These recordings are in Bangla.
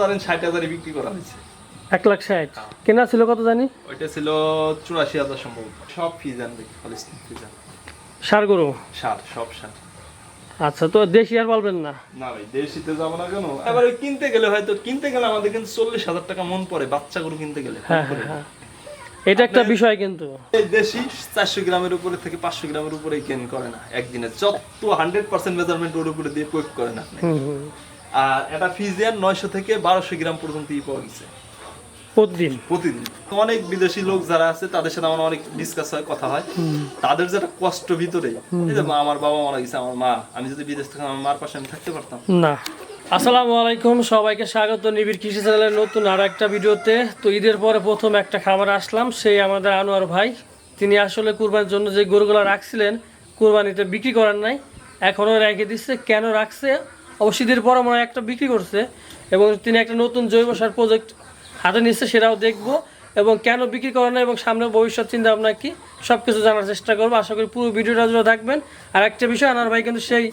ধরেন ষাট হাজারে বিক্রি করা হয়েছে। এক লাখ ষাট। কেনা ছিল কত জানি? ওইটা ছিল চুরাশি হাজার সম্ভব সব ফিজান ফিজান। সার গরু? সার সব সার। আচ্ছা তো দেশি আর পালবেন না? না ভাই দেশিতে যাব না কেন? এবার ওই কিনতে গেলে হয়তো কিনতে গেলে আমাদের কিন্তু চল্লিশ হাজার টাকা মন পড়ে বাচ্চা গরু কিনতে গেলে। হ্যাঁ হ্যাঁ হ্যাঁ। এটা একটা বিষয় কিন্তু। এই দেশি চারশো গ্রামের উপরে থেকে পাঁচশো গ্রামের উপরে কেন করে না? একদিনে যত হান্ড্রেড পার্সেন্ট মেজারমেন্ট ওর উপরে দিয়ে প্রয়োগ করে না আপনি। আর এটা ফিজিয়ান নয়শো থেকে বারোশো গ্রাম পর্যন্ত ই পাওয়া গেছে। প্রতিদিন? প্রতিদিন। অনেক বিদেশি লোক যারা আছে তাদের সাথে আমার অনেক ডিসকাস হয় কথা হয়। তাদের যেটা কষ্ট ভিতরে এই যে মা, আমার বাবা মারা গেছে আমার মা আমি যদি বিদেশ থেকে আমার মার পাশে আমি থাকতে পারতাম। না। আসসালামু আলাইকুম সবাইকে স্বাগত নিবিড় কৃষি চ্যানেলের নতুন আর একটা ভিডিওতে। তো ঈদের পরে প্রথম একটা খাবার আসলাম সেই আমাদের আনোয়ার ভাই। তিনি আসলে কুরবানির জন্য যে গরুগুলো রাখছিলেন কুরবানিতে বিক্রি করার নাই এখনও রেখে দিচ্ছে কেন রাখছে? অবশ্য ঈদের পরে মনে একটা বিক্রি করছে এবং তিনি একটা নতুন জৈব সার প্রজেক্ট হাতে নিচ্ছে সেটাও দেখব। এবং কেন বিক্রি করে না এবং সামনে ভবিষ্যৎ চিন্তা ভাবনা কি সব কিছু জানার চেষ্টা করব। আশা করি পুরো ভিডিওটা জুড়ে থাকবেন। আর একটা বিষয় আনার ভাই কিন্তু সেই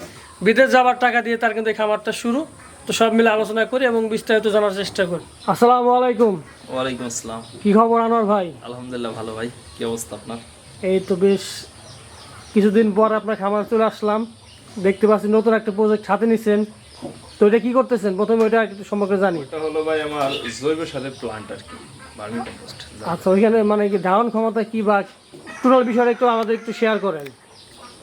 বিদেশ যাওয়ার টাকা দিয়ে তার কিন্তু এই খামারটা শুরু। তো সব মিলে আলোচনা করি এবং বিস্তারিত জানার চেষ্টা করি। আসসালামু আলাইকুম। ওয়ালাইকুম আসসালাম। কি খবর আনোয়ার ভাই? আলহামদুলিল্লাহ ভালো ভাই। কি অবস্থা আপনার? এই তো বেশ কিছুদিন পর আপনার খামার চলে আসলাম। দেখতে পাচ্ছি নতুন একটা প্রজেক্ট হাতে নিছেন। তো এটা কি করতেছেন? প্রথমে ওইটা একটু সম্পর্কে জানি। এটা হলো ভাই আমার জৈব সারের প্লান্ট আর কি ভার্মি কম্পোস্ট আচ্ছা ওইখানে মানে কি ধারণ ক্ষমতা কি বা টোটাল বিষয়টা একটু আমাদের একটু শেয়ার করেন।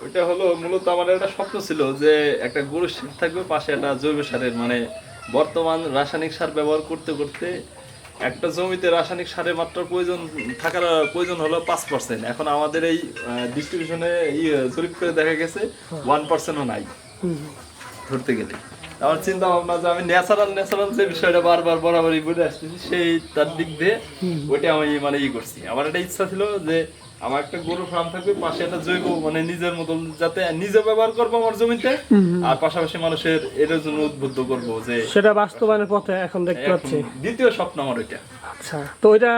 ওইটা হলো মূলত আমার একটা স্বপ্ন ছিল যে একটা শীত থাকবে পাশে একটা জৈব সারের মানে বর্তমান রাসায়নিক সার ব্যবহার করতে করতে একটা জমিতে রাসায়নিক সারের মাত্রা প্রয়োজন থাকার প্রয়োজন হলো পাঁচ পার্সেন্ট এখন আমাদের এই ডিস্ট্রিবিউশনে জরিপ করে দেখা গেছে ওয়ান পার্সেন্টও নাই। ধরতে গেলে। আমার চিন্তা ভাবনা যে আমি ন্যাচারাল ন্যাচারাল যে বিষয়টা বারবার বরাবরই বলে আসতেছি সেই তার দিক দিয়ে ওইটা আমি মানে ই করছি। আমার একটা ইচ্ছা ছিল যে আমার একটা গরু ফার্ম থাকবে পাশে একটা জৈব মানে নিজের মতো যাতে নিজে ব্যবহার করব আমার জমিতে আর পাশাপাশি মানুষের এটার জন্য উদ্বুদ্ধ করব যে সেটা বাস্তবায়নের পথে এখন দেখতে পাচ্ছি। দ্বিতীয় স্বপ্ন আমার ওইটা। আচ্ছা তো ওইটা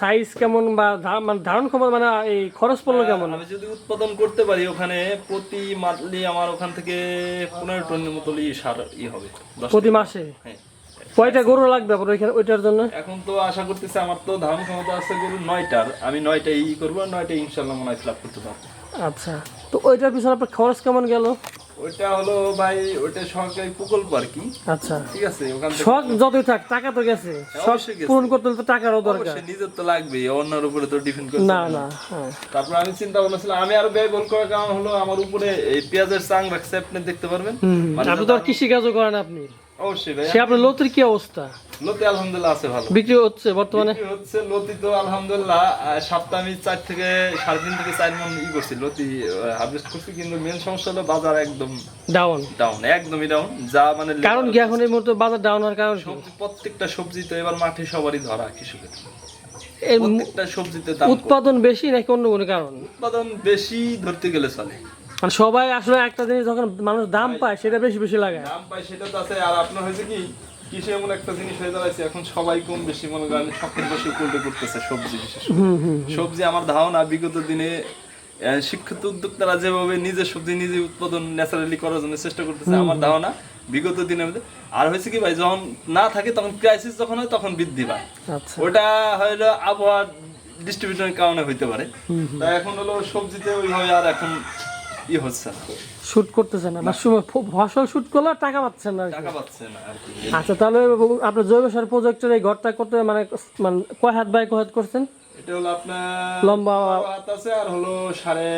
সাইজ কেমন বা মানে ধারণ ক্ষমতা মানে এই খরচ পড়ল কেমন? আমি যদি উৎপাদন করতে পারি ওখানে প্রতি মান্থলি আমার ওখান থেকে পনেরো টনের মতো সার ই হবে প্রতি মাসে? হ্যাঁ। কয়টা গরু লাগবে আপনার ওইখানে ওইটার জন্য? এখন তো আশা করতেছি আমার তো ধারণ ক্ষমতা আছে গরু নয়টার। আমি নয়টা ই করব নয়টা ইনশাল্লাহ মনে হয় ফিল করতে পারব। আচ্ছা। তো ওইটার পিছনে আপনার খরচ কেমন গেল? ওইটা হলো ভাই ওইটা সরকারি প্রকল্প আর কি। আচ্ছা। ঠিক আছে ওখান থেকে শখ যতই থাক টাকা তো গেছে। শখ পূরণ করতে তো টাকারও দরকার। নিজের তো লাগবে অন্যের উপরে তো ডিপেন্ড করে না না। হ্যাঁ। তারপর আমি চিন্তা ভাবনা ছিল আমি আরও ব্যয়বহুল করার কারণ হলো আমার উপরে এই পেঁয়াজের চাং রাখছে আপনি দেখতে পারবেন। মানে আপনি তো আর কৃষিকাজও করেন আপনি। অবশ্যই ভাই সে আপনার লতির কি অবস্থা? লতি আলহামদুলিল্লাহ আছে ভালো। বিক্রি হচ্ছে বর্তমানে? বিক্রি হচ্ছে লতি তো আলহামদুলিল্লাহ সপ্তাহে আমি চার থেকে সাড়ে তিন থেকে চার মন ই করছি লতি হারভেস্ট করছি কিন্তু মেন সমস্যা হলো বাজার একদম ডাউন ডাউন একদমই ডাউন যা মানে কারণ কি এখন এই মুহূর্তে বাজার ডাউন হওয়ার কারণ সবজি প্রত্যেকটা সবজি তো এবার মাঠে সবারই ধরা কৃষকের। প্রত্যেকটা সবজিতে উৎপাদন বেশি নাকি অন্য কোনো কারণ? উৎপাদন বেশি ধরতে গেলে চলে। মানে সবাই আসলে একটা জিনিস যখন মানুষ দাম পায় সেটা বেশি বেশি লাগায় দাম পাই সেটা তো আছে আর আপনার হয়েছে কি কৃষি এমন একটা জিনিস হয়ে দাঁড়াইছে এখন সবাই কম বেশি মনে করেন শখের বেশি উল্টে করতেছে সবজি বিশেষ সবজি আমার ধারণা বিগত দিনে শিক্ষিত উদ্যোক্তারা যেভাবে নিজে সবজি নিজে উৎপাদন ন্যাচারালি করার জন্য চেষ্টা করতেছে আমার ধারণা বিগত দিনের মধ্যে। আর হয়েছে কি ভাই যখন না থাকে তখন ক্রাইসিস যখন হয় তখন বৃদ্ধি পায়। আচ্ছা। ওটা হলো আবহাওয়া ডিস্ট্রিবিউশনের কারণে হইতে পারে। তা এখন হলো সবজিতে ওইভাবে আর এখন ই হচ্ছে না। শুট করতেছে না। সু- ফসল শুট করলে টাকা পাচ্ছেন না টাকা পাচ্ছে না আচ্ছা তাহলে আপনার জৈব সার প্রজেক্টের এই ঘরটা করতে মানে মানে কয় হাত বাই কয় হাত করছেন? এটা হলো আপনার লম্বা হাত আছে আর হলো সাড়ে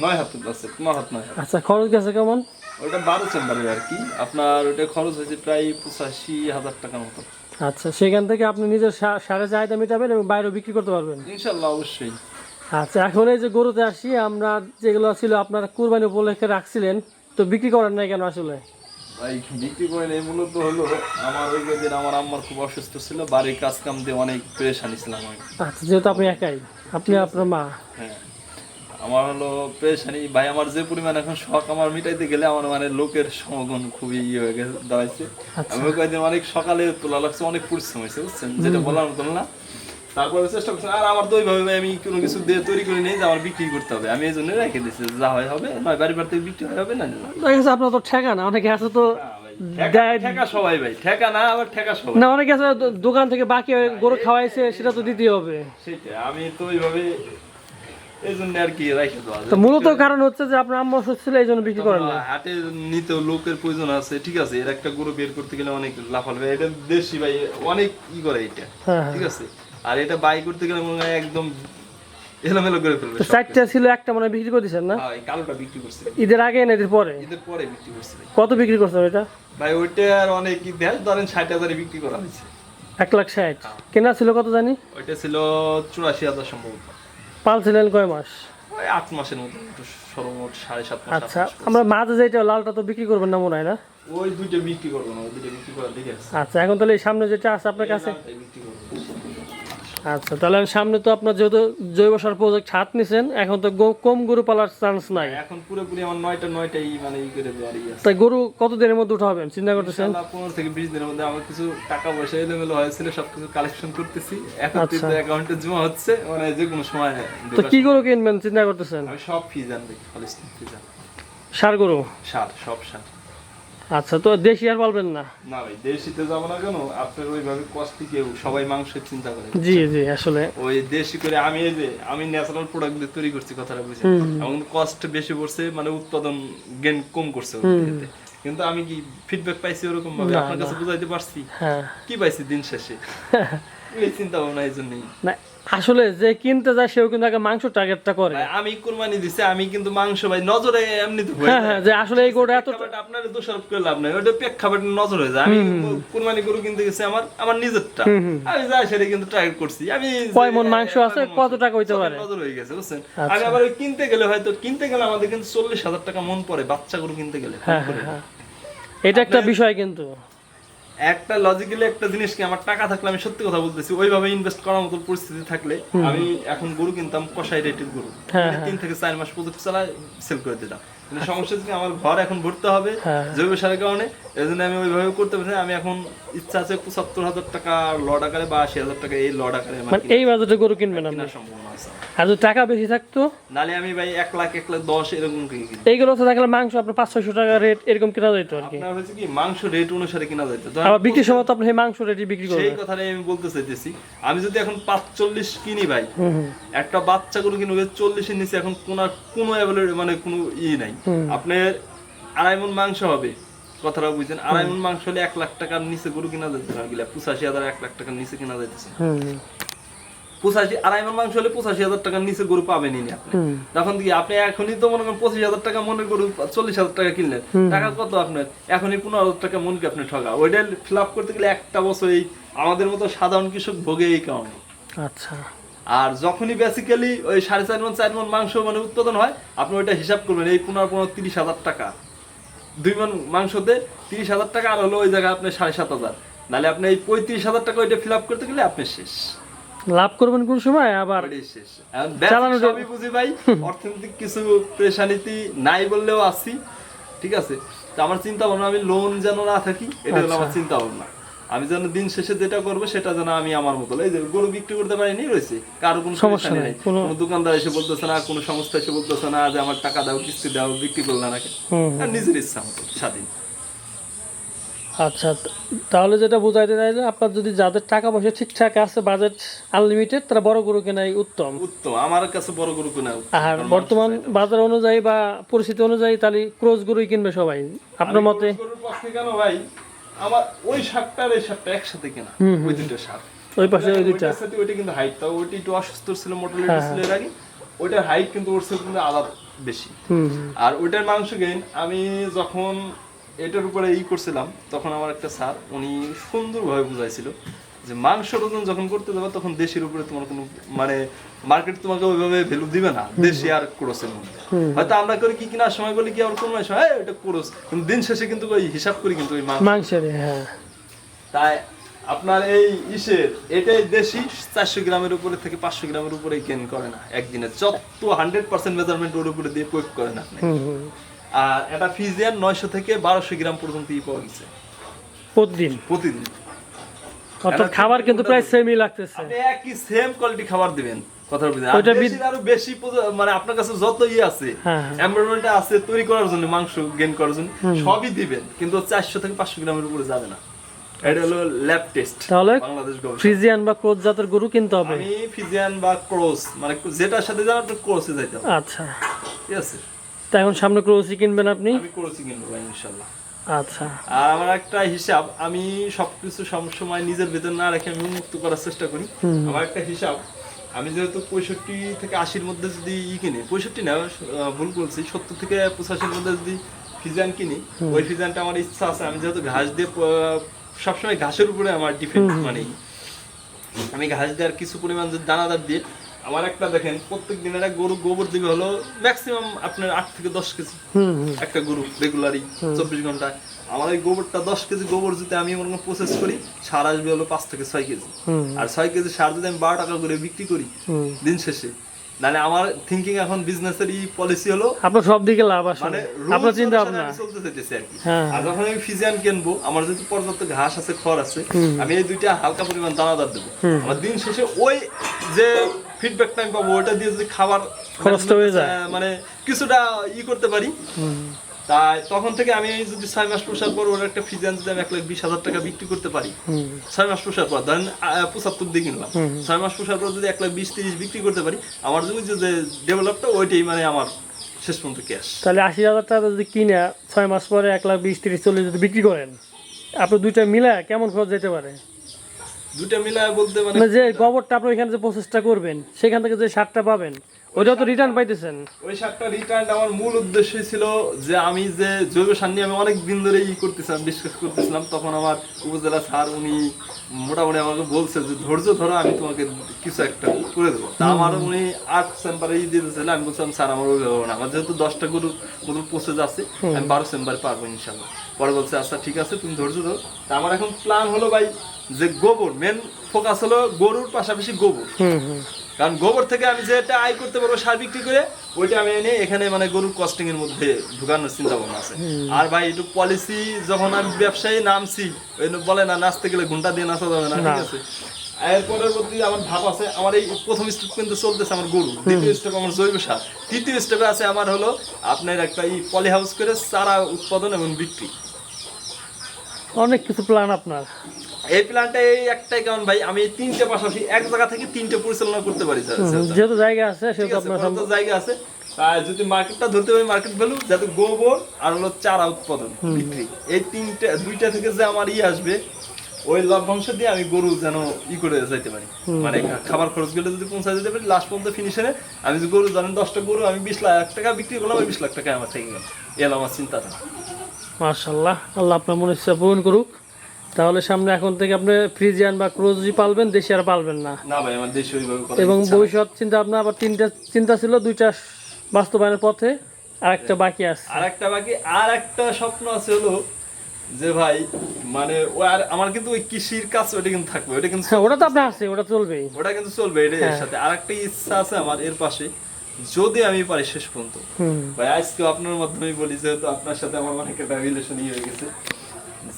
নয় হাত আছে নয় হাত নয় আচ্ছা খরচ গেছে কেমন? ওটা বারো চেম্বারের আর কি। আপনার ওটা খরচ হয়েছে প্রায় পঁচাশি হাজার টাকার মতো। আচ্ছা সেখান থেকে আপনি নিজের সা- সারের চাহিদা মেটাবেন এবং বাইরে বিক্রি করতে পারবেন? ইনশাল্লাহ অবশ্যই। আচ্ছা এখন এই যে গরুতে আসি আমরা যেগুলো ছিল আপনারা কুরবানি উপলক্ষে রাখছিলেন তো বিক্রি করেন নাই কেন আসলে? ভাই বিক্রি করে নেই মূলত হলো আমার ওই দিন আমার আম্মার খুব অসুস্থ ছিল বাড়ির কাজ কাম দিয়ে অনেক পেরেশানি ছিলাম আমি। আচ্ছা যেহেতু আপনি একাই আপনি আপনার মা। হ্যাঁ। আমার হলো পেরেশানি ভাই আমার যে পরিমাণ এখন শখ আমার মিটাইতে গেলে আমার মানে লোকের সমাগম খুবই ইয়ে হয়ে গেছে দাঁড়াইছে। আচ্ছা। আমি কয়েকদিন অনেক সকালে তোলা লাগছে অনেক পরিশ্রম হয়েছে বুঝছেন? যেটা বলার মতন না। তারপরে চেষ্টা করছি আর আমার তো ওইভাবে ভাই আমি কোনো কিছু দিয়ে তৈরি করে নিয়ে যে আমার বিক্রি করতে হবে। আমি এই জন্য রেখে দিচ্ছি যা হয় হবে নয় বাড়ি বাড়িতে বিক্রি হয় হবে না দেখা যাচ্ছে আপনার তো ঠেকা না অনেকে আছে তো ঠেকা সবাই ভাই ঠেকা না আবার ঠেকা সবাই। না অনেকে আছে দোকান থেকে বাকি গরু খাওয়াইছে সেটা তো দিতেই হবে। সেটাই আমি তো ওইভাবে এই জন্য আর কি রাখে দেওয়া তো মূলত কারণ হচ্ছে যে আপনার আম্মা অসুস্থ ছিল এই জন্য বিক্রি করেন না হাটে নিতে লোকের প্রয়োজন আছে ঠিক আছে এর একটা গরু বের করতে গেলে অনেক লাফাল ভাই এটা দেশি ভাই অনেক ই করে এটা হ্যাঁ হ্যাঁ। ঠিক আছে। আর এটা বাই করতে গেলে মনে হয় একদম এলোমেলো করে ফেলবে চারটা ছিল একটা মনে হয় বিক্রি করে দিচ্ছেন না? হ্যাঁ, কালোটা বিক্রি করছে। ঈদের আগে না ঈদের পরে? ঈদের পরে বিক্রি করছে। কত বিক্রি করছেন এটা ভাই ওইটা আর অনেক ইতিহাস ধরেন ষাট হাজারে বিক্রি করা হয়েছে। এক লাখ ষাট। কেনা ছিল কত জানি? ওইটা ছিল চুরাশি হাজার সম্ভবত। পালছিলেন কয় মাস? ওই আট মাসের মতো সর্বমোট সাড়ে সাত মাস আচ্ছা আমরা মাঝে যেটা লালটা তো বিক্রি করবেন না মনে হয় না? ওই দুইটা বিক্রি করব না ওই দুইটা বিক্রি করার দিকে আচ্ছা এখন তাহলে এই সামনে যেটা আছে আপনার কাছে? বিক্রি করব। আচ্ছা তাহলে সামনে তো আপনার যেহেতু জৈব সার প্রজেক্ট হাত নিছেন এখন তো কম গরু পালার চান্স নাই। এখন পুরোপুরি আমার নয়টা নয়টাই মানে ই করে দেওয়ারই তাই গরু কত দিনের মধ্যে উঠাবেন চিন্তা করতেছেন? পনেরো থেকে বিশ দিনের মধ্যে আমার কিছু টাকা পয়সা এলোমেলো হয়েছিল সবকিছু কালেকশন করতেছি। এখন আচ্ছা। কিন্তু অ্যাকাউন্টে জমা হচ্ছে মানে যে কোনো সময় তো কি গরু কিনবেন চিন্তা করতেছেন? আমি সব ফিজান দেখি খালিস্তান ফিজান সার গরু? সার সব সার। আচ্ছা তো দেশি আর বলবেন না। না ভাই দেশিতে যাব না কেন? আপনার ওইভাবে কস্টলি কেউ সবাই মাংসের চিন্তা করে জি জি আসলে। ওই দেশি করে আমি এই যে আমি ন্যাচারাল প্রোডাক্ট দিয়ে তৈরি করছি কথাটা বুঝে এবং কস্ট বেশি পড়ছে মানে উৎপাদন গেন কম করছে। কিন্তু আমি কি ফিডব্যাক পাইছি ওরকম ভাবে আপনার কাছে বুঝাইতে পারছি? হ্যাঁ। কি পাইছি দিন শেষে? এই চিন্তা ভাবনা এই জন্যই। না আসলে যে কিনতে যায় সেও কিন্তু আগে মাংস টার্গেটটা করে। আমি কোরবানি দিছি আমি কিন্তু মাংস ভাই নজরে এমনি তো হ্যাঁ হ্যাঁ যে আসলে এই গরুটা এত আপনার দোষারোপ করে লাভ নাই ওটা প্রেক্ষাপট নজর হয়ে যায়। আমি কোরবানি গরু কিনতে গেছি আমার আমার নিজেরটা। আমি যাই সেটা কিন্তু টার্গেট করছি। আমি কয় মণ মাংস আছে, কত টাকা হইতে পারে? নজর হয়ে গেছে বুঝছেন? আচ্ছা। আমি আবার কিনতে গেলে হয়তো কিনতে গেলে আমাদের কিন্তু চল্লিশ হাজার টাকা মন পড়ে বাচ্চা গরু কিনতে গেলে হ্যাঁ হ্যাঁ হ্যাঁ। এটা একটা বিষয় কিন্তু। একটা লজিক্যালি একটা জিনিস কি আমার টাকা থাকলে আমি সত্যি কথা বলতেছি ওইভাবে ইনভেস্ট করার মতো পরিস্থিতি থাকলে আমি এখন গরু কিনতাম কষাই রেটের গরু। হ্যাঁ, তিন থেকে চার মাস পর্যন্ত চালায় সেল করে দিতাম। কিন্তু সমস্যা হচ্ছে আমার ঘর এখন ভরতে হবে হ্যাঁ। জৈব সারের কারণে। এই জন্য আমি ওইভাবে করতে পারছি আমি এখন ইচ্ছা আছে পঁচাত্তর হাজার টাকা লড আকারে বা আশি হাজার টাকা এই লড আকারে মানে এই বাজেটে গরু কিনবেন আপনি? আর যদি টাকা বেশি থাকতো? নালে আমি ভাই এক লাখ এক লাখ দশ এরকম কিনি এইগুলো তো মাংস আপনার পাঁচ ছয়শো টাকা রেট এরকম কেনা যেত আর কি। আপনার হচ্ছে কি মাংস রেট অনুসারে কিনা যাইতো। আবার বিক্রির সময় তো আপনি সেই মাংস রেটই বিক্রি সেই করবেন কথাটাই আমি বলতে চাইতেছি। আমি যদি এখন পাঁচচল্লিশ কিনি ভাই একটা বাচ্চা গরু কিনবে চল্লিশের নিচে এখন কোনো কোনো মানে কোনো ই নাই। আপনার আড়াই মন মাংস হবে কথাটা বুঝছেন? আড়াই মন মাংস হলে এক লাখ টাকার নিচে গরু কিনা যাইতেছে না গেলে পঁচাশি হাজার এক লাখ টাকার নিচে কিনা যাইতেছে। পঁচাশি আড়াই মন মাংস হলে পঁচাশি হাজার টাকার নিচে গরু পাবেনই না আপনি। তখন কি আপনি এখনই তো মনে করেন পঁচিশ হাজার টাকা মনে গরু চল্লিশ হাজার টাকা কিনলেন টাকা কত আপনার? এখনই পনেরো হাজার টাকা মনকে আপনি ঠগা ওইটা ফিল আপ করতে গেলে একটা বছর এই আমাদের মতো সাধারণ কৃষক ভোগে এই কারণে আচ্ছা। আর যখনই বেসিক্যালি ওই সাড়ে চার মন চার মন মাংস মানে উৎপাদন হয় আপনি ওইটা হিসাব করবেন এই পনেরো পনেরো তিরিশ হাজার টাকা। দুই মন মাংসতে তিরিশ হাজার টাকা আর হলো ওই জায়গায় আপনি সাড়ে সাত হাজার। নাহলে আপনি এই পঁয়ত্রিশ হাজার টাকা ওইটা ফিল আপ করতে গেলে আপনি শেষ। লাভ করবেন কোন সময়? আবার শেষ। সবই বুঝি ভাই অর্থনৈতিক কিছু প্রেশানিতি নাই বললেও আছি ঠিক আছে? তো আমার চিন্তা ভাবনা আমি লোন যেন না থাকি এটা হলো আমার চিন্তা ভাবনা। আমি যেন দিন শেষে যেটা করব সেটা যেন আমি আমার মতো। এই যে গরু বিক্রি করতে পারিনি রয়েছে। কারও কোনো সমস্যা নাই, কোনো- কোনো দোকানদার এসে বলতেছে না কোনো সংস্থা এসে বলতেছে না যে আমার টাকা দাও কিস্তি দাও বিক্রি করলে না নিজের ইচ্ছা মতো স্বাধীন। আচ্ছা তাহলে যেটা বুঝাইতে চাইলে আপনার যদি যাদের টাকা পয়সা ঠিকঠাক আছে বাজেট আনলিমিটেড তারা বড় গরু কেনাই উত্তম। উত্তম আমার কাছে বড় গরু কেনা আর বর্তমান বাজার অনুযায়ী বা পরিস্থিতি অনুযায়ী তাহলে ক্রোজ গরুই কিনবে সবাই। আপনার মতে? কেন ভাই? আমার ওই শাকটা আর এই শাকটা একসাথে কেনা ওই দুটো শাক ওই পাশে ওই দুটো সাথে ওইটা কিন্তু হাইট তাও ওইটা একটু অসুস্থ ছিল মোটালিটি ছিল এর আগে। ওইটার হাইট কিন্তু ওর সাথে কিন্তু আলাদা বেশি। আর ওইটার মাংস গেইন আমি যখন এটার উপরে ই করছিলাম তখন আমার একটা স্যার উনি সুন্দরভাবে বুঝাইছিল যে মাংস ওজন যখন করতে যাবে তখন দেশের উপরে তোমার কোনো মানে মার্কেট তোমাকে ওইভাবে ভ্যালু দিবে না। দেশি আর ক্রোসের মধ্যে। হয়তো আমরা করি কি কিনার সময় বলি কি আর কোনো সময় "এই, এটা ক্রোস। কিন্তু দিন শেষে কিন্তু ওই হিসাব করি কিন্তু ওই মাংস। মাংসের হ্যাঁ। তাই আপনার এই ইসের এটাই দেশি চারশো গ্রামের উপরে থেকে পাঁচশো গ্রামের উপরে গেন করে না। একদিনে যত হান্ড্রেড পার্সেন্ট মেজারমেন্ট ওর উপরে দিয়ে প্রয়োগ করেন আপনি। হুম হুম। আর এটা ফিজিয়ান নয়শো থেকে বারোশো গ্রাম পর্যন্ত ই পাওয়া গেছে। প্রতিদিন? প্রতিদিন। অর্থাৎ খাবার কিন্তু প্রায় সেমই লাগতেছে। আপনি একই সেম কোয়ালিটি খাবার দিবেন আর বেশি মানে আপনার কাছে যত আছে হ্যাঁ, হ্যাঁ। আছে তৈরি করার জন্য মাংস গেন করার জন্য সবই দিবেন কিন্তু চারশো থেকে পাঁচশো গ্রামের উপরে যাবে না। এটা হলো ল্যাব টেস্ট তাহলে ফ্রিজিয়ান বা ক্রোজ জাতের গরু কিনতে হবে। আমি ফিজিয়ান বা ক্রস মানে যেটার সাথে যান আপনি ক্রসে যাইতে হবে। আচ্ছা। ঠিক আছে? তা এখন সামনে কিনবেন আপনি? আমি ক্রসই কিনবো ভাই ইনশাল্লাহ। আচ্ছা। আর আমার একটা হিসাব আমি সবকিছু সবসময় নিজের ভেতর না রেখে আমি মুক্ত করার চেষ্টা করি। আমার একটা হিসাব আমি যেহেতু পঁয়ষট্টি থেকে আশির মধ্যে যদি ই কিনি পঁয়ষট্টি না ভুল বলছি সত্তর থেকে পঁচাশির মধ্যে যদি ফিজান কিনি ওই ফিজানটা আমার ইচ্ছা আছে আমি যেহেতু ঘাস দিয়ে সবসময় ঘাসের উপরে আমার ডিপেন্ড মানে আমি ঘাস দেওয়ার কিছু পরিমাণ যদি দানাদার দিয়ে আমার একটা দেখেন প্রত্যেক দিনের এক গরু গোবর দিবে হলো ম্যাক্সিমাম আপনার আট থেকে দশ কেজি। একটা গরু রেগুলারই চব্বিশ ঘন্টায়। আমার এই গোবরটা দশ কেজি গোবর যদি আমি মনে প্রসেস করি সার আসবে হলো পাঁচ থেকে ছয় কেজি। আর ছয় কেজি সার যদি আমি বারো টাকা করে বিক্রি করি দিন শেষে মানে আমার থিঙ্কিং এখন বিজনেসের ই পলিসি হলো আপনার সব দিকে লাভ আসলে মানে আপনার চিন্তা ভাবনা। আমি চলতে চাইতেছি আর কি। হ্যাঁ। আর যখন আমি ফিজিয়ান কিনবো আমার যদি পর্যাপ্ত ঘাস আছে খড় আছে আমি এই দুইটা হালকা পরিমাণ দানাদার দেবো। আমার দিন শেষে ওই যে ফিডব্যাক টাইম পাবো ওটা দিয়ে যদি খাবার খরচটা হয়ে যায়। মানে কিছুটা ই করতে পারি। তাই তখন থেকে আমি যদি ছয় মাস পোষার পর ওর একটা যদি আমি এক লাখ বিশ হাজার টাকা বিক্রি করতে পারি। ছয় মাস পোষার পর ধরেন পঁচাত্তর দিয়ে কিনলাম। ছয় মাস পোষার পর যদি এক লাখ বিশ তিরিশ বিক্রি করতে পারি আমার যদি যে ডেভেলপটা ওইটাই মানে আমার শেষ পর্যন্ত ক্যাশ তাহলে আশি হাজার টাকা যদি কিনে ছয় মাস পরে এক লাখ বিশ তিরিশ চল্লিশ যদি বিক্রি করেন আপনি দুইটা মিলে কেমন খরচ যেতে পারে? দুইটা মিলায় বলতে মানে যে গোবরটা আপনি এখানে যে প্রসেসটা করবেন, সেখান থেকে যে সারটা পাবেন ওইটাও তো রিটার্ন পাইতেছেন। ওই সারটা রিটার্ন আমার মূল উদ্দেশ্য ছিল যে আমি যে জৈব সার নিয়ে আমি অনেক দিন ধরে ই করতেছিলাম ডিসকাস করতেছিলাম তখন আমার উপজেলা স্যার উনি মোটামুটি আমাকে বলছে যে ধৈর্য ধরো আমি তোমাকে কিছু একটা করে দেবো। তা আমার উনি আট চেম্বারে ই দিতেছিল আমি বলছিলাম স্যার আমার ওই না। আমার যেহেতু দশটা গরুর মতন প্রসেস আছে আমি বারো চেম্বারে পারব ইনশাল্লাহ। পরে বলছে আচ্ছা ঠিক আছে তুমি ধৈর্য ধরো। তা আমার এখন প্ল্যান হলো ভাই যে গোবর মেন ফোকাস হলো গরুর পাশাপাশি গোবর। কারণ গোবর থেকে আমি যেটা আয় করতে পারব সার বিক্রি করে ওইটা আমি এনে এখানে মানে গরুর কস্টিং এর মধ্যে ঢুকানোর চিন্তা ভাবনা আছে আর ভাই একটু পলিসি যখন আমি ব্যবসায়ী নামছি ওই বলে না নাচতে গেলে ঘণ্টা দিয়ে নাচা যাবে না ঠিক আছে? এর পরবর্তী আমার ভাব আছে আমার এই প্রথম স্টেপ কিন্তু চলতেছে আমার গরু। দ্বিতীয় স্টেপ আমার জৈব সার। তৃতীয় স্টেপে আছে আমার হলো আপনার একটা এই পলি হাউস করে চারা উৎপাদন এবং বিক্রি। অনেক কিছু প্ল্যান আপনার। এই প্ল্যানটা এই একটাই কারণ ভাই আমি তিনটে পাশাপাশি এক জায়গা থেকে তিনটে পরিচালনা করতে পারি স্যার যেহেতু জায়গা আছে সেহেতু আপনার জায়গা আছে যদি মার্কেটটা ধরতে পারি মার্কেট ভ্যালু যাতে গোবর আর হলো চারা উৎপাদন বিক্রি। এই তিনটে দুইটা থেকে যে আমার ই আসবে ওই লভ্যাংশ দিয়ে আমি গরু যেন ই করে যাইতে পারি। মানে খাবার খরচগুলো যদি পৌঁছা যেতে পারি লাস্ট পর্যন্ত ফিনিশে আমি যদি গরু জানেন দশটা গরু আমি বিশ লাখ টাকা বিক্রি করলাম ওই বিশ লাখ টাকা আমার থেকে গেল। এল আমার চিন্তাটা মার্শাল্লাহ আল্লাহ আপনার মনে ইচ্ছা পূরণ করুক। তাহলে সামনে এখন থেকে আপনি ফ্রিজিয়ান বা ক্রোজি পালবেন দেশি আর পালবেন না। এবং ভবিষ্যৎ চিন্তা আপনার আবার তিনটা চিন্তা ছিল দুইটা বাস্তবায়নের পথে আর একটা বাকি আছে। আর একটা বাকি আর একটা স্বপ্ন আছে হলো যে ভাই মানে ও আর আমার কিন্তু ওই কৃষির কাজ ওটা কিন্তু থাকবে ওটা কিন্তু হ্যাঁ ওটা তো আপনার আছে ওটা চলবেই। ওটা কিন্তু চলবে এর সাথে। আর একটা ইচ্ছা আছে আমার এর পাশে যদি আমি পারি শেষ পর্যন্ত। ভাই আজকে আপনার মাধ্যমে বলি যেহেতু আপনার সাথে আমার অনেক একটা রিলেশন হয়ে গেছে।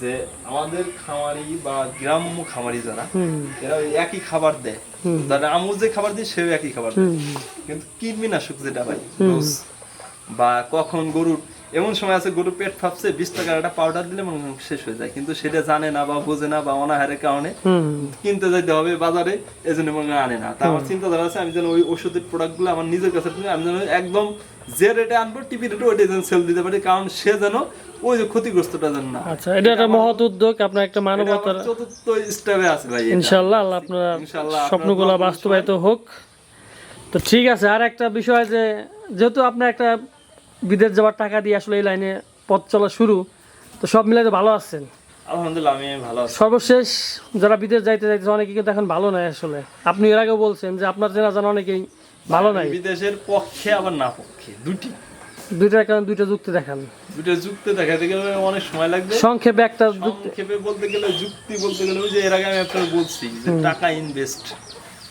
যে আমাদের খামারি বা গ্রাম্য খামারি যারা এরা ওই একই খাবার দেয়। তারা আমু যে খাবার দিই সেও একই খাবার দেয়। কিন্তু কৃমিনাশক যেটা ভাই ডোজ বা কখন গরুর এমন সময় আছে গরু পেট ফাপছে বিশ টাকার একটা পাউডার দিলে মনে হয় শেষ হয়ে যায়। কিন্তু সেটা জানে না বা বোঝে না বা অনাহারের কারণে কিনতে যাইতে হবে বাজারে এই জন্য মনে আনে না। তা আমার চিন্তা ধারা আছে আমি যেন ওই ওষুধের প্রোডাক্টগুলো আমার নিজের কাছে আমি যেন একদম যে রেটে আনব টিপি রেটে ওইটা যেন সেল দিতে পারি কারণ সে যেন ওই যে ক্ষতিগ্রস্তটা যেন না। আচ্ছা এটা একটা মহৎ উদ্যোগ আপনার একটা মানবতার চতুর্থ স্টেপে আছে ভাই এটা। ইনশাল্লাহ আল্লাহ আপনার ইনশাআল্লাহ আপনার স্বপ্নগুলো বাস্তবায়িত হোক। তো ঠিক আছে আর একটা বিষয় যে যেহেতু আপনার একটা বিদেশ যাওয়ার টাকা দিয়ে আসলে এই লাইনে পথ চলা শুরু। তো সব মিলাই তো ভালো আছেন? আলহামদুলিল্লাহ আমি ভালো আছি। সর্বশেষ যারা বিদেশ যাইতে যাইতে অনেকে কিন্তু এখন ভালো নাই আসলে। আপনি এর আগেও বলছেন যে আপনার চেনা জানা অনেকেই ভালো নাই। বিদেশের পক্ষে আবার না পক্ষে দুটি দুইটার কারণ দুইটা যুক্তি দেখান। দুটো যুক্তি দেখাতে গেলে অনেক সময় লাগবে। সংক্ষেপে একটা যুক্তি সংক্ষেপে বলতে গেলে যুক্তি বলতে গেলে ওই যে এর আগে আমি আপনাকে বলছি যে টাকা ইনভেস্ট।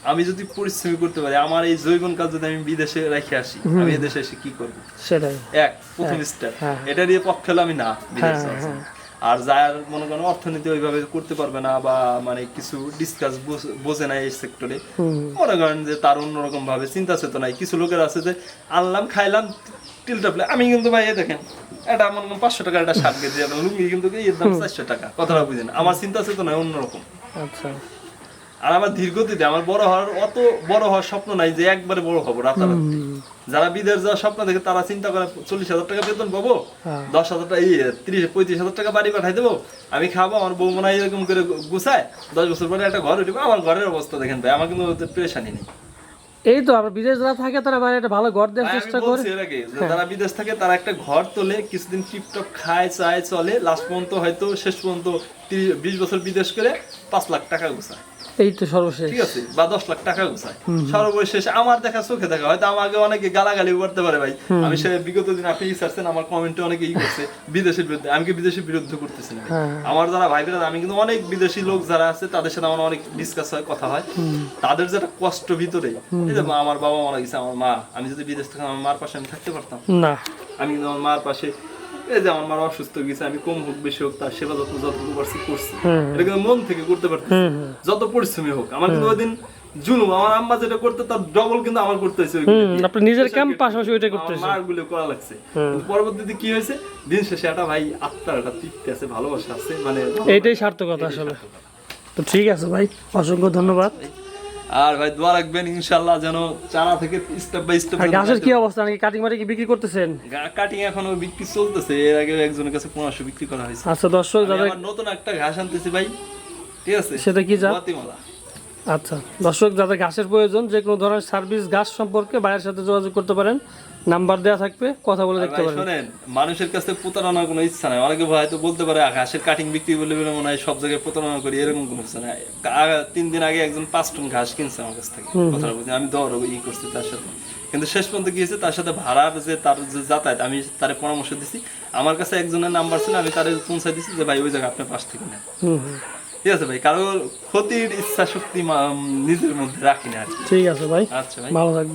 আমি যদি পরিশ্রম করতে পারি আমার এই জৈবন কাজ যদি আমি বিদেশে রেখে আসি আমি এদেশে এসে কি করব? সেটাই। এক প্রথম স্টেপ হ্যাঁ। এটা দিয়ে পক্ষে আমি না বিদেশ হ্যাঁ, আর যার মনে করেন অর্থনীতি ওইভাবে করতে পারবে না বা মানে কিছু ডিসকাস বোঝে না এই সেক্টরে মনে করেন যে তার অন্যরকম ভাবে চিন্তা চেতনায় কিছু লোকের আছে যে আনলাম খাইলাম টিলটাপলে আমি কিন্তু ভাই দেখেন এটা মনে করেন পাঁচশো টাকা একটা শার্ট কেজি লুঙ্গি কিন্তু এর দাম চারশো টাকা কথাটা বুঝেন। আমার চিন্তা চেতনায় অন্যরকম। আচ্ছা। আর আমার ধীরগতিতে আমার বড় হওয়ার অত বড় হওয়ার স্বপ্ন নাই যে একবারে বড় হব রাতারাতি। যারা বিদেশ যাওয়ার স্বপ্ন দেখে তারা চিন্তা করে চল্লিশ হাজার টাকা বেতন পাবো হ্যাঁ। দশ হাজার টাকা তিরিশ পঁয়ত্রিশ হাজার টাকা বাড়ি পাঠাই দেবো আমি খাব আমার বউ মনে হয় এরকম করে গুছায় দশ বছর পরে একটা ঘর উঠবে আমার ঘরের অবস্থা দেখেন ভাই আমার কিন্তু প্রেশানি নেই। এই তো আমরা বিদেশ যারা থাকে তারা বাইরে একটা ভালো ঘর দেওয়ার চেষ্টা করে। বলছি এর আগে যে যারা বিদেশ থাকে তারা একটা ঘর তোলে কিছুদিন টিপটপ খায় চায় চলে লাস্ট পর্যন্ত হয়তো শেষ পর্যন্ত তিরিশ বিশ বছর বিদেশ করে পাঁচ লাখ টাকা গুছায়। এই তো সর্বশেষ। ঠিক আছে বা দশ লাখ টাকা গুছায় সর্বশেষ আমার দেখা চোখে দেখা হয়তো আমাকে অনেকে গালাগালি করতে পারে ভাই। আমি সে বিগত দিন আপনি সারছেন? আমার কমেন্টে অনেকে ই করছে বিদেশের বিরুদ্ধে। আমি কি বিদেশের বিরুদ্ধে করতেছি না হ্যাঁ। আমার যারা ভাই বোনেরা, আমি কিন্তু অনেক বিদেশি লোক যারা আছে তাদের সাথে আমার অনেক ডিসকাস হয় কথা হয়। তাদের যেটা কষ্ট ভিতরে এই যে আমার বাবা মারা গেছে আমার মা। আমি যদি বিদেশ থেকে আমার মার পাশে আমি থাকতে পারতাম। না। আমি কিন্তু আমার মার পাশে এই যে আমার মার অসুস্থ গেছে আমি কম হোক বেশি হোক তার সেবা যতটুকু পারছি করছি। এটা কিন্তু মন থেকে করতে যত পরিশ্রমী হোক আমার কিন্তু ওইদিন আমার আম্মা যেটা করতে তার ডবল কিন্তু আমার করতে হয়েছে। আপনি নিজের কাম পাশাপাশি ওইটা আমার করতেছেন। মারগুলো করা লাগছে। পরবর্তীতে কি হয়েছে? দিন শেষে একটা ভাই আত্মার একটা তৃপ্তি আছে ভালোবাসা আছে মানে এইটাই সার্থকতা আসলে। তো ঠিক আছে ভাই অসংখ্য ধন্যবাদ। আর ভাই দোয়া রাখবেন ইনশাল্লাহ যেন চারা থেকে স্টেপ বাই স্টেপ গাছের কি অবস্থা? নাকি কাটিং মাটি কি বিক্রি করতেছেন? কাটিং এখনও বিক্রি চলতেছে এর আগে একজনের কাছে 1500 বিক্রি করা হয়েছে। আচ্ছা দর্শক যাদের নতুন একটা ঘাস আনতেছি ভাই ঠিক আছে? সেটা কি জাত আচ্ছা দর্শক যাদের ঘাসের প্রয়োজন যে কোনো ধরনের সার্ভিস ঘাস সম্পর্কে বাইরের সাথে যোগাযোগ করতে পারেন। নাম্বার দেওয়া থাকবে কথা বলে দেখতে পারেন। শোনেন মানুষের কাছে প্রতারণার কোনো ইচ্ছা নাই। অনেকে হয়তো বলতে পারে ঘাসের কাটিং বিক্রি করলে বলে মনে হয় সব জায়গায় প্রতারণা করি এরকম কোনো কিছু নাই। তিন দিন আগে একজন পাঁচ টন ঘাস কিনছে আমার কাছ থেকে। কথা বলছি আমি দর ই করছি তার সাথে। কিন্তু শেষ পর্যন্ত কি হয়েছে তার সাথে ভাড়ার যে তার যে যাতায়াত আমি তার পরামর্শ দিছি। আমার কাছে একজনের নাম্বার ছিল আমি তার পৌঁছায় দিছি যে ভাই ওই জায়গা আপনার পাশ থেকে নেন। ঠিক আছে ভাই কারোর ক্ষতির ইচ্ছা শক্তি নিজের মধ্যে রাখি না ঠিক আছে ভাই। আচ্ছা ভাই। ভালো থাকবেন।